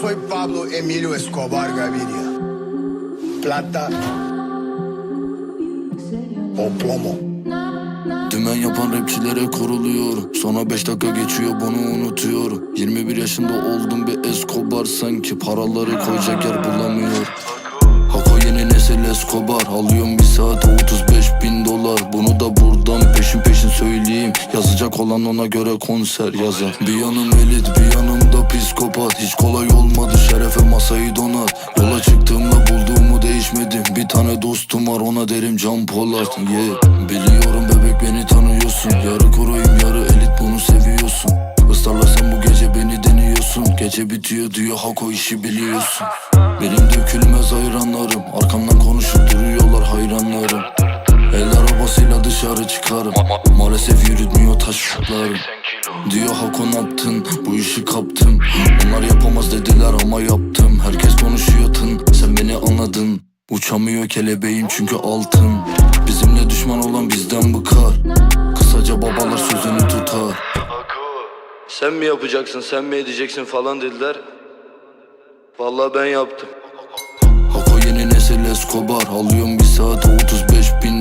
soy Pablo Emilio Escobar Gaviria. Plata o plomo. Dümen yapan rapçilere kuruluyorum Sonra 5 dakika geçiyor bunu unutuyorum 21 yaşında oldum bir Escobar. Sanki paraları koyacak yer bulamıyorum Hako yeni nesil Escobar. Alıyorum bir saate Olan ona göre konser yazar. Bir yanım elit bir yanımda psikopat. Hiç kolay olmadı şerefe masayı donat Yola çıktığımda bulduğumu değişmedim. Bir tane dostum var ona derim Can Polat. Yeah. Biliyorum bebek beni tanıyorsun. Yarı kuruyum yarı elit bunu seviyorsun. Islarlasan bu gece beni deniyorsun. Gece bitiyor diyor Hako işi biliyorsun. Benim dökülmez hayranlarım Arkamdan konuşup duruyorlar hayranlarım. El arabasıyla dışarı çıkarım taşlarım Diyor Hako yaptın bu işi kaptım. Onlar yapamaz dediler ama yaptım. Herkes konuşuyor tın sen beni anladın. Uçamıyor kelebeğim çünkü altın. Bizimle düşman olan bizden bıkar Kısaca babalar sözünü tutar. Sen mi yapacaksın sen mi edeceksin falan dediler. Vallahi ben yaptım. Hako yeni nesil Escobar. Alıyorum bir saate 35 bin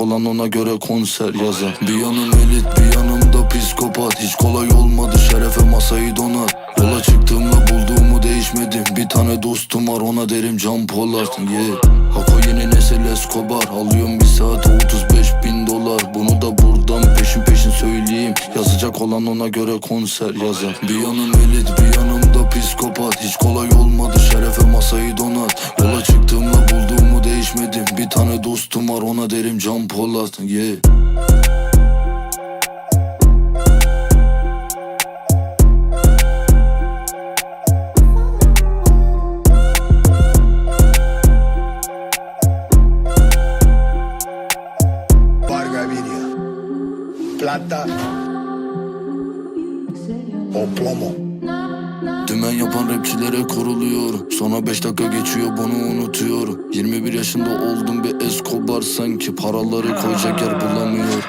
olan ona göre konser yazar. Bir yanım elit bir yanımda psikopat. Hiç kolay olmadı şerefe masayı donat. Yola çıktığımda bulduğumu değişmedim. Bir tane dostum var ona derim Can Polat. Yeah. Hako yeni nesil Escobar. Alıyorum bir saate 35 bin dolar. Bunu da buradan peşin peşin söyleyeyim. Yazacak olan ona göre konser yazar. Bir yanım elit bir yanımda psikopat. Hiç kolay olmadı şerefe masayı donat. Yola Bir tane dostum var ona derim Can Polat yeah. Plata o plomo. Dümen yapan rapçilere kuruluyorum Sonra 5 dakika geçiyor bunu unutuyorum 21 yaşında oldum bir Escobar. Sanki paraları koyacak yer bulamıyorum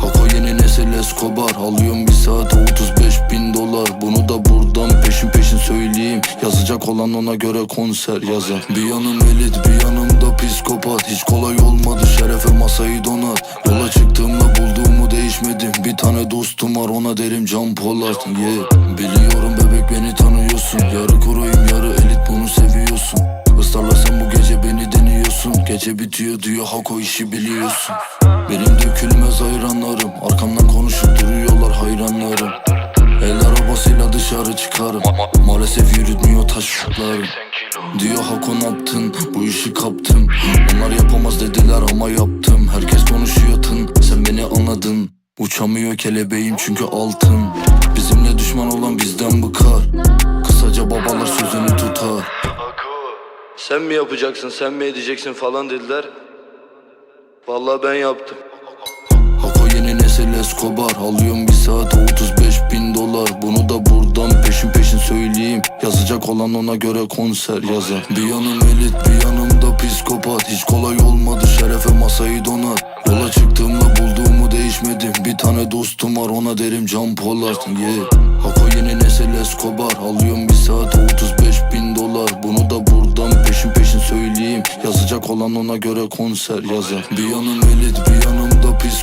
Hako yeni nesil Escobar. Alıyorum bir saate 35 bin dolar. Bunu da buradan peşin peşin söyleyeyim. Yazacak olan ona göre konser yazar. Bir yanım elit bir yanımda psikopat. Hiç kolay olmadı şerefe masayı donat Yola çıktığımda bulduğumu değişmedim. Bir tane dostum var ona derim Can Polat. Yeah. Biliyorum bebek beni bitiyor diyor Hako işi biliyorsun. Benim dökülmez hayranlarım Arkamdan konuşup duruyorlar hayranlarım. El arabasıyla dışarı çıkarım Maalesef yürütmüyor taşlarım Diyor Hako ne yaptın? Bu işi kaptım Onlar yapamaz dediler ama yaptım. Herkes konuşuyor tın sen beni anladın. Uçamıyor kelebeğim çünkü altın. Bizimle düşman olan bizden bıkar. Kısaca babalar Sen mi yapacaksın sen mi edeceksin falan dediler. Vallahi ben yaptım. Hako yeni nesil Escobar. Alıyorum bir saate 35 bin dolar. Bunu da buradan peşin peşin söyleyeyim. Yazacak olan ona göre konser yazar. Bir yanım elit bir yanımda psikopat. Hiç kolay olmadı şerefe masayı donat Yola çıktığımda bulduğumu değişmedim. Bir tane dostum var ona derim Can Polat. Yeah. Hako yeni nesil Escobar. Alıyorum bir saate 35 bin dolar olan ona göre konser yazar. Bir yanım elit bir yanımda psikopat